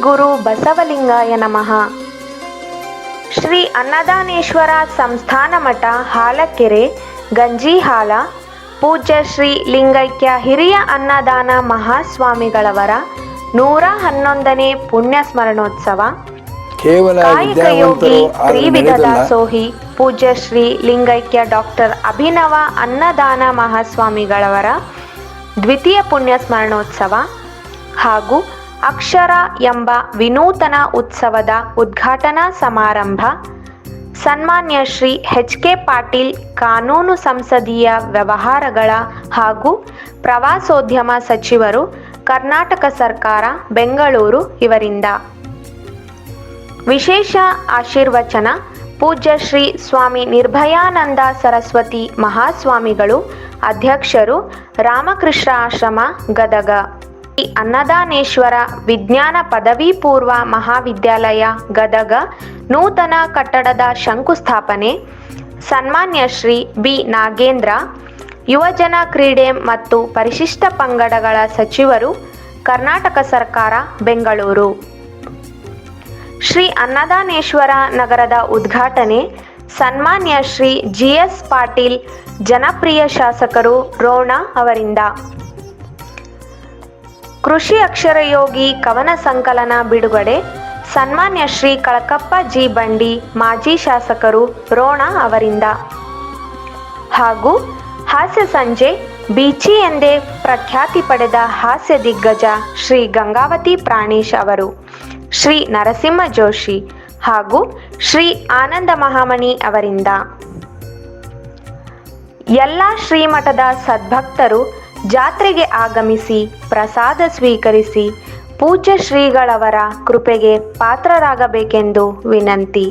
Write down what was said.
ಗುರು ಬಸವಲಿಂಗಾಯ ನಮಃ. ಶ್ರೀ ಅನ್ನದಾನೇಶ್ವರ ಸಂಸ್ಥಾನ ಮಠ ಹಾಲಕೆರೆ ಗಂಜಿಹಾಲ ಪೂಜ್ಯ ಶ್ರೀ ಲಿಂಗೈಕ್ಯ ಹಿರಿಯ ಅನ್ನದಾನ ಮಹಾಸ್ವಾಮಿಗಳವರ ನೂರ ಹನ್ನೊಂದನೇ ಪುಣ್ಯ ಸ್ಮರಣೋತ್ಸವ ಕೇವಲ ಕಾಯಕ ಯೋಗಿ ತ್ರಿವಿಧ ದಾಸೋಹಿ ಪೂಜ್ಯ ಶ್ರೀ ಲಿಂಗೈಕ್ಯ ಡಾಕ್ಟರ್ ಅಭಿನವ ಅನ್ನದಾನ ಮಹಾಸ್ವಾಮಿಗಳವರ ದ್ವಿತೀಯ ಪುಣ್ಯ ಸ್ಮರಣೋತ್ಸವ ಹಾಗೂ ಅಕ್ಷರ ಎಂಬ ವಿನೂತನ ಉತ್ಸವದ ಉದ್ಘಾಟನಾ ಸಮಾರಂಭ. ಸನ್ಮಾನ್ಯ ಶ್ರೀ ಎಚ್ ಕೆ ಪಾಟೀಲ್ ಕಾನೂನು ಸಂಸದೀಯ ವ್ಯವಹಾರಗಳ ಹಾಗೂ ಪ್ರವಾಸೋದ್ಯಮ ಸಚಿವರು, ಕರ್ನಾಟಕ ಸರ್ಕಾರ, ಬೆಂಗಳೂರು ಇವರಿಂದ. ವಿಶೇಷ ಆಶೀರ್ವಚನ, ಪೂಜ್ಯ ಶ್ರೀ ಸ್ವಾಮಿ ನಿರ್ಭಯಾನಂದ ಸರಸ್ವತಿ ಮಹಾಸ್ವಾಮಿಗಳು, ಅಧ್ಯಕ್ಷರು ರಾಮಕೃಷ್ಣ ಆಶ್ರಮ ಗದಗ. ಶ್ರೀ ಅನ್ನದಾನೇಶ್ವರ ವಿಜ್ಞಾನ ಪದವಿ ಪೂರ್ವ ಮಹಾವಿದ್ಯಾಲಯ, ಗದಗ, ನೂತನ ಕಟ್ಟಡದ ಶಂಕುಸ್ಥಾಪನೆ. ಸನ್ಮಾನ್ಯ ಶ್ರೀ ಬಿ. ನಾಗೇಂದ್ರ, ಯುವಜನ ಕ್ರೀಡೆ ಮತ್ತು ಪರಿಶಿಷ್ಟ ಪಂಗಡಗಳ ಸಚಿವರು, ಕರ್ನಾಟಕ ಸರ್ಕಾರ, ಬೆಂಗಳೂರು. ಶ್ರೀ ಅನ್ನದಾನೇಶ್ವರ ನಗರದ ಉದ್ಘಾಟನೆ. ಸನ್ಮಾನ್ಯ ಶ್ರೀ ಜಿ. ಎಸ್. ಪಾಟೀಲ್, ಜನಪ್ರಿಯ ಶಾಸಕರು ರೋಣ ಅವರಿಂದ. ಕೃಷಿ ಅಕ್ಷರಯೋಗಿ ಕವನ ಸಂಕಲನ ಬಿಡುಗಡೆ. ಸನ್ಮಾನ್ಯ ಶ್ರೀ ಕಳಕಪ್ಪ ಜಿ ಬಂಡಿ ಮಾಜಿ ಶಾಸಕರು ರೋಣ ಅವರಿಂದ. ಹಾಗೂ ಹಾಸ್ಯ ಸಂಜೆ ಬೀಚಿ ಎಂದೇ ಪ್ರಖ್ಯಾತಿ ಪಡೆದ ಹಾಸ್ಯ ದಿಗ್ಗಜ ಶ್ರೀ ಗಂಗಾವತಿ ಪ್ರಾಣೇಶ್ ಅವರು, ಶ್ರೀ ನರಸಿಂಹ ಜೋಶಿ ಹಾಗೂ ಶ್ರೀ ಆನಂದ ಮಹಾಮಣಿ ಅವರಿಂದ. ಎಲ್ಲ ಶ್ರೀಮಠದ ಸದ್ಭಕ್ತರು ಜಾತ್ರೆಗೆ ಆಗಮಿಸಿ ಪ್ರಸಾದ ಸ್ವೀಕರಿಸಿ ಪೂಜ್ಯ ಶ್ರೀಗಳವರ ಕೃಪೆಗೆ ಪಾತ್ರರಾಗಬೇಕೆಂದು ವಿನಂತಿ.